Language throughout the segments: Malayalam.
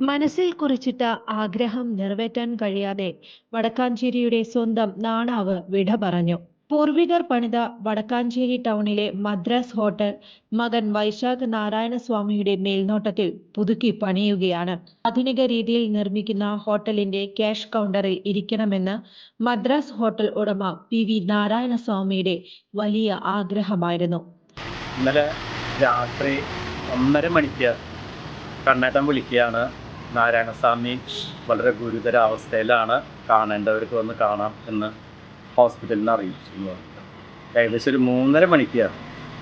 മനസ്സിൽ കുറിച്ചിട്ട ആഗ്രഹം നിറവേറ്റാൻ കഴിയാതെ വടക്കാഞ്ചേരിയുടെ സ്വന്തം നാണാവ് വിട പറഞ്ഞു. പൂർവികർ പണിത വടക്കാഞ്ചേരി ടൗണിലെ മദ്രാസ് ഹോട്ടൽ മകൻ വൈശാഖ് നാരായണസ്വാമിയുടെ മേൽനോട്ടത്തിൽ പുതുക്കി പണിയുകയാണ്. ആധുനിക രീതിയിൽ നിർമ്മിക്കുന്ന ഹോട്ടലിന്റെ ക്യാഷ് കൗണ്ടറിൽ ഇരിക്കണമെന്ന് മദ്രാസ് ഹോട്ടൽ ഉടമ പി വി നാരായണസ്വാമിയുടെ വലിയ ആഗ്രഹമായിരുന്നു. ഇന്നലെ രാത്രി ഒന്നര മണിക്ക് കണ്ണേട്ടൻ വിളിക്കുകയാണ് നാരായണസ്വാമി വളരെ ഗുരുതര അവസ്ഥയിലാണ് കാണേണ്ടവർക്ക് വന്ന് കാണാം എന്ന് ഹോസ്പിറ്റലിൽ നിന്ന് അറിയിച്ചിരുന്നു. ഏകദേശം ഒരു മൂന്നര മണിക്ക്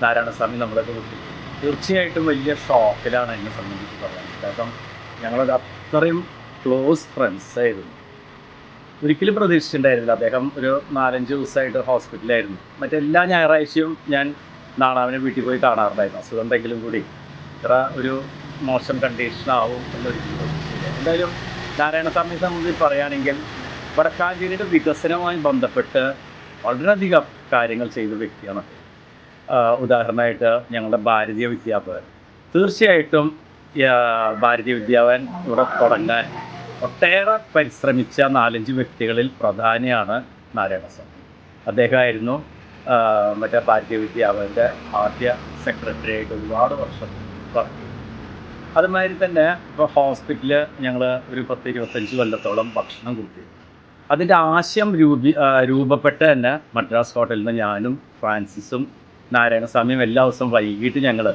നാരായണസ്വാമി നമ്മളൊക്കെ വിട്ടു തീർച്ചയായിട്ടും വലിയ ഷോക്കിലാണ് എന്നെ സംബന്ധിച്ച് പറയാൻ. കാരണം ഞങ്ങളൊരു അത്രയും ക്ലോസ് ഫ്രണ്ട്സ് ആയിരുന്നു. ഒരിക്കലും പ്രതീക്ഷിച്ചിട്ടുണ്ടായിരുന്നില്ല. അദ്ദേഹം ഒരു നാലഞ്ച് ദിവസമായിട്ട് ഹോസ്പിറ്റലിലായിരുന്നു. മറ്റെല്ലാ ഞായറാഴ്ചയും ഞാൻ നാണാവിനെ വീട്ടിൽ പോയി കാണാറുണ്ടായിരുന്നു. അസുഖം ഉണ്ടെങ്കിലും കൂടി. ഇത്ര ഒരു മോശം കണ്ടീഷനാവും എന്നൊരു എന്തായാലും നാരായണസ്വാമിയെ സംബന്ധിച്ച് പറയുകയാണെങ്കിൽ വടക്കാഞ്ചേരിയുടെ വികസനവുമായി ബന്ധപ്പെട്ട് വളരെയധികം കാര്യങ്ങൾ ചെയ്ത വ്യക്തിയാണ്. ഉദാഹരണമായിട്ട് ഞങ്ങളുടെ ഭാരതീയ വിദ്യാഭവൻ. തീർച്ചയായിട്ടും ഭാരതീയ വിദ്യാഭവൻ ഇവിടെ തുടങ്ങാൻ ഒട്ടേറെ പരിശ്രമിച്ച നാലഞ്ച് വ്യക്തികളിൽ പ്രധാനിയാണ് നാരായണസ്വാമി അദ്ദേഹമായിരുന്നു മറ്റേ ഭാരതീയ വിദ്യാഭവന്റെ ആദ്യ സെക്രട്ടറി ആയിട്ട് ഒരുപാട് വർഷം വർക്ക് അതുമാതിരി തന്നെ ഇപ്പോൾ ഹോസ്പിറ്റലിൽ ഞങ്ങൾ ഒരു പത്ത് ഇരുപത്തഞ്ച് കൊല്ലത്തോളം ഭക്ഷണം കൊടുത്തു. അതിന്റെ ആശയം രൂപി രൂപപ്പെട്ട തന്നെ മദ്രാസ് ഹോട്ടലിൽ നിന്ന് ഞാനും ഫ്രാൻസിസും നാരായണസ്വാമിയും എല്ലാ ദിവസവും വൈകിട്ട് ഞങ്ങൾ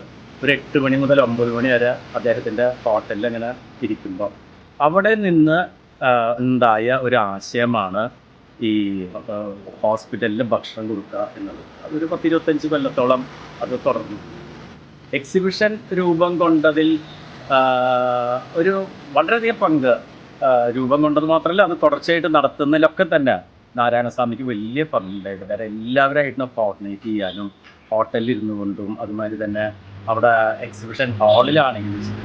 ഒരു എട്ട് മണി മുതൽ ഒമ്പത് മണി വരെ അദ്ദേഹത്തിന്റെ ഹോട്ടലിൽ ഇങ്ങനെ ഇരിക്കുമ്പോൾ അവിടെ നിന്ന് ഉണ്ടായ ഒരു ആശയമാണ് ഈ ഹോസ്പിറ്റലിൽ ഭക്ഷണം കൊടുക്കുക എന്നത് അതൊരു പത്തിരുപത്തഞ്ച് കൊല്ലത്തോളം അത് തുടർന്നു. എക്സിബിഷൻ രൂപം കൊണ്ടതിൽ ഒരു വളരെയധികം പങ്ക് രൂപം കൊണ്ടത് മാത്രമല്ല അത് തുടർച്ചയായിട്ട് നടത്തുന്നതിലൊക്കെ തന്നെ നാരായണസ്വാമിക്ക് വലിയ പങ്കുണ്ടായിട്ട് വേറെ എല്ലാവരായിട്ടും കോർഡിനേറ്റ് ചെയ്യാനും ഹോട്ടലിൽ ഇരുന്നു കൊണ്ടും അതുമാതിരി തന്നെ അവിടെ എക്സിബിഷൻ ഹാളിലാണെങ്കിലും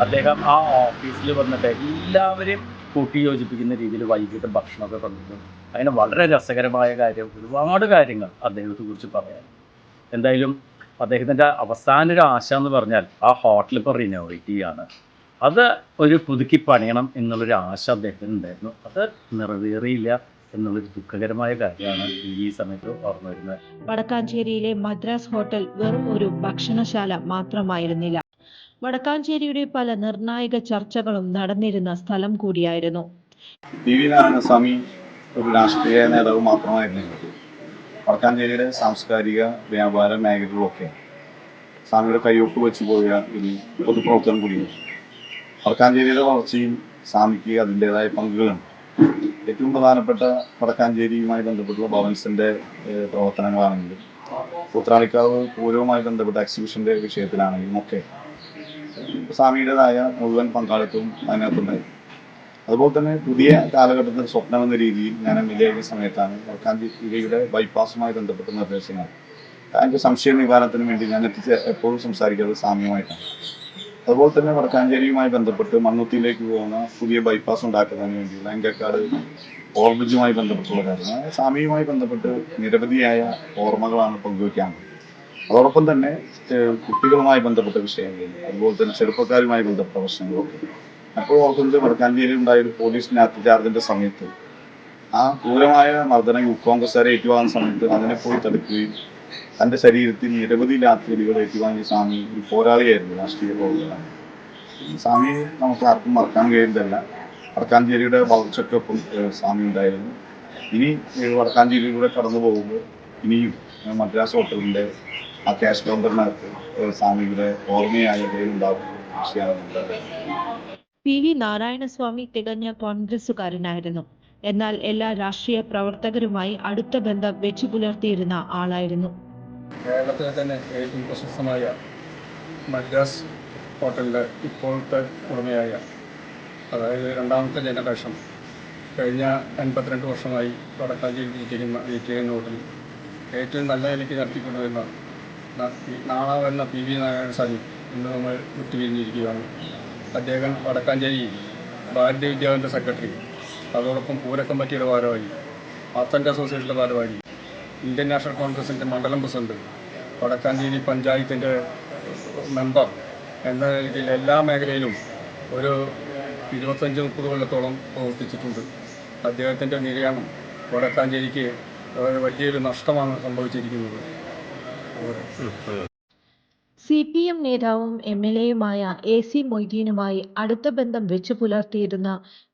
അദ്ദേഹം ആ ഓഫീസിൽ വന്നിട്ട് എല്ലാവരെയും കൂട്ടി യോജിപ്പിക്കുന്ന രീതിയിൽ വൈകിട്ട് ഭക്ഷണമൊക്കെ കൊണ്ടുവരും അങ്ങനെ വളരെ രസകരമായ കാര്യം ഒരുപാട് കാര്യങ്ങൾ അദ്ദേഹത്തെ കുറിച്ച് പറയാൻ. എന്തായാലും അദ്ദേഹത്തിന്റെ അവസാന ഒരു ആശ എന്ന് പറഞ്ഞാൽ ആ ഹോട്ടൽ ഇപ്പോൾ റിനോവേറ്റ് ചെയ്യാണ്. അത് ഒരു പുതുക്കി പണിയണം എന്നുള്ളൊരു ആശ അദ്ദേഹത്തിന് ഉണ്ടായിരുന്നു. അത് നിറവേറിയില്ല എന്നുള്ളൊരു ദുഃഖകരമായ കാര്യമാണ് ഈ സമയത്ത് ഓർമ്മ വരുന്നത്. വടക്കാഞ്ചേരിയിലെ മദ്രാസ് ഹോട്ടൽ വെറും ഒരു ഭക്ഷണശാല മാത്രമായിരുന്നില്ല. വടക്കാഞ്ചേരിയുടെ പല നിർണായക ചർച്ചകളും നടന്നിരുന്ന സ്ഥലം കൂടിയായിരുന്നു. സ്വാമി ഒരു രാഷ്ട്രീയ നേതാവ് മാത്രമായിരുന്നില്ല വടക്കാഞ്ചേരിയുടെ സാംസ്കാരിക വ്യാപാര മേഖലകളിലൊക്കെ സ്വാമിയുടെ കൈയൊപ്പ് വെച്ച് പോയ ഒരു പൊതുപ്രവർത്തനം കൂടിയാണ്. വടക്കാഞ്ചേരിയുടെ വളർച്ചയും സ്വാമിക്ക് അതിന്റെതായ പങ്കുകളുണ്ട്. ഏറ്റവും പ്രധാനപ്പെട്ട വടക്കാഞ്ചേരിയുമായി ബന്ധപ്പെട്ടുള്ള ഭവൻസിന്റെ പ്രവർത്തനങ്ങളാണെങ്കിലും പുത്രാളിക്കാവ് പൂരവുമായി ബന്ധപ്പെട്ട എക്സിബിഷന്റെ വിഷയത്തിലാണെങ്കിലും ഒക്കെ സ്വാമിയുടേതായ മുഴുവൻ പങ്കാളിത്തവും അതിനകത്തുണ്ടായി. അതുപോലെ തന്നെ പുതിയ കാലഘട്ടത്തിൽ സ്വപ്നം എന്ന രീതിയിൽ ഞാൻ എം എൽ എ സമയത്താണ് വടക്കാഞ്ചേരിയുടെ ബൈപ്പാസുമായി ബന്ധപ്പെട്ട നിർദ്ദേശങ്ങൾ. അതിന്റെ സംശയ നിവാരണത്തിന് വേണ്ടി ഞാൻ എത്തിച്ച് എപ്പോഴും സംസാരിക്കുന്നത് സാമ്യമായിട്ടാണ്. അതുപോലെ തന്നെ വടക്കാഞ്ചേരിയുമായി ബന്ധപ്പെട്ട് മണ്ണുത്തിയിലേക്ക് പോകുന്ന പുതിയ ബൈപ്പാസ് ഉണ്ടാക്കുന്നതിന് വേണ്ടി ലങ്കക്കാട് ഓർബിജുമായി ബന്ധപ്പെട്ടുള്ള കാര്യങ്ങൾ. സാമ്യവുമായി ബന്ധപ്പെട്ട് നിരവധിയായ ഓർമ്മകളാണ് പങ്കുവയ്ക്കാൻ അതോടൊപ്പം തന്നെ കുട്ടികളുമായി ബന്ധപ്പെട്ട വിഷയങ്ങൾ അതുപോലെ തന്നെ ചെറുപ്പക്കാരുമായി ബന്ധപ്പെട്ട പ്രശ്നങ്ങളൊക്കെ. അപ്പോൾ ഓർക്കുന്നത് വടക്കാഞ്ചേരിയിൽ ഉണ്ടായ ഒരു പോലീസ് ലാത്തിചാർജിന്റെ സമയത്ത്. ആ ക്രൂരമായ മർദ്ദനം യൂത്ത് കോൺഗ്രസ്സുകാരെ ഏറ്റുവാങ്ങുന്ന സമയത്ത് അതിനെ പോയി തടുക്കുകയും തന്റെ ശരീരത്തിൽ നിരവധി ലാത്തിരികൾ ഏറ്റുവാങ്ങിയ സ്വാമി ഒരു പോരാളിയായിരുന്നു രാഷ്ട്രീയ പ്രവർത്തനം സ്വാമി നമുക്ക് ആർക്കും മറക്കാൻ കഴിയുന്നതല്ല. വടക്കാഞ്ചേരിയുടെ വളർച്ചയ്ക്കൊപ്പം സ്വാമി ഉണ്ടായിരുന്നു. ഇനി വടക്കാഞ്ചേരിയിലൂടെ കടന്നു പോകുമ്പോൾ ഇനിയും മദ്രാസ് ഹോട്ടലിന്റെ ആ ക്യാഷ് കൗണ്ടറിനകത്ത് സ്വാമിയുടെ ഓർമ്മയായ ഉണ്ടാകും വിഷയമാണ്. പി. വി. നാരായണസ്വാമി തികഞ്ഞ കോൺഗ്രസുകാരനായിരുന്നു എന്നാൽ എല്ലാ രാഷ്ട്രീയ പ്രവർത്തകരുമായി അടുത്ത ബന്ധം വെച്ചു പുലർത്തിയിരുന്ന ആളായിരുന്നു. കേരളത്തിലെ തന്നെ ഏറ്റവും പ്രശസ്തമായ മദ്രാസ് ഹോട്ടലിന്റെ ഇപ്പോഴത്തെ ഉടമയായ അതായത് രണ്ടാമത്തെ ജനറേഷൻ കഴിഞ്ഞ അൻപത്തിരണ്ട് വർഷമായി വടക്കാഞ്ചേരി ഇരിക്കുന്ന എൻ. ഹോട്ടൽ ഏറ്റവും നല്ല നിലയ്ക്ക് നടത്തിക്കൊണ്ടുവരുന്ന നാളാവരുന്ന പി. വി. നാരായണ സ്വാമി ഇന്ന് നമ്മൾ വിട്ടുപിരിഞ്ഞിരിക്കുകയാണ്. അദ്ദേഹം വടക്കാഞ്ചേരി ഭാരതീയ വിദ്യാഭ്യാസ സെക്രട്ടറി. അതോടൊപ്പം പൂര കമ്മിറ്റിയുടെ ഭാരവാഹി ആർട്ട് അസോസിയേഷന്റെ ഭാരവാഹി ഇന്ത്യൻ നാഷണൽ കോൺഗ്രസിന്റെ മണ്ഡലം പ്രസിഡന്റ് വടക്കാഞ്ചേരി പഞ്ചായത്തിന്റെ മെമ്പർ എന്ന രീതിയിൽ എല്ലാ മേഖലയിലും ഒരു ഇരുപത്തഞ്ച് മുപ്പത് കൊല്ലത്തോളം പ്രവർത്തിച്ചിട്ടുണ്ട്. അദ്ദേഹത്തിന്റെ നിര്യാണം വടക്കാഞ്ചേരിക്ക് വലിയൊരു നഷ്ടമാണ് സംഭവിച്ചിരിക്കുന്നത്. സി പി എം നേതാവും എം എൽ എയുമായ എ സി മൊയ്തീനുമായി അടുത്ത ബന്ധം വെച്ചു പുലർത്തിയിരുന്ന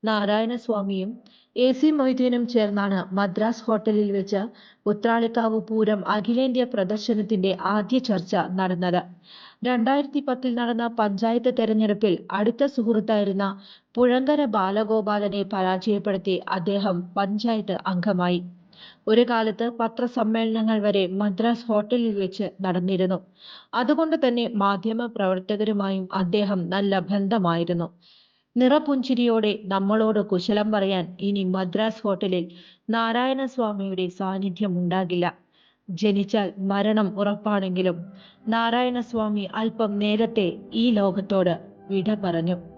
നാരായണസ്വാമിയും എ സി മൊയ്തീനും ചേർന്നാണ് മദ്രാസ് ഹോട്ടലിൽ വെച്ച് ഉത്രാളിക്കാവ് പൂരം അഖിലേന്ത്യാ പ്രദർശനത്തിന്റെ ആദ്യ ചർച്ച നടന്നത്. രണ്ടായിരത്തി പത്തിൽ നടന്ന പഞ്ചായത്ത് തെരഞ്ഞെടുപ്പിൽ അടുത്ത സുഹൃത്തായിരുന്ന പുഴങ്കര ബാലഗോപാലനെ പരാജയപ്പെടുത്തി അദ്ദേഹം പഞ്ചായത്ത് അംഗമായി. ഒരു കാലത്ത് പത്രസമ്മേളനങ്ങൾ വരെ മദ്രാസ് ഹോട്ടലിൽ വെച്ച് നടന്നിരുന്നു. അതുകൊണ്ട് തന്നെ മാധ്യമ പ്രവർത്തകരുമായും അദ്ദേഹം നല്ല ബന്ധമായിരുന്നു. നിറപുഞ്ചിരിയോടെ നമ്മളോട് കുശലം പറയാൻ ഇനി മദ്രാസ് ഹോട്ടലിൽ നാരായണ സ്വാമിയുടെ സാന്നിധ്യം ഉണ്ടാകില്ല. ജനിച്ചാൽ മരണം ഉറപ്പാണെങ്കിലും നാരായണ സ്വാമി അല്പം നേരത്തെ ഈ ലോകത്തോട് വിട പറഞ്ഞു.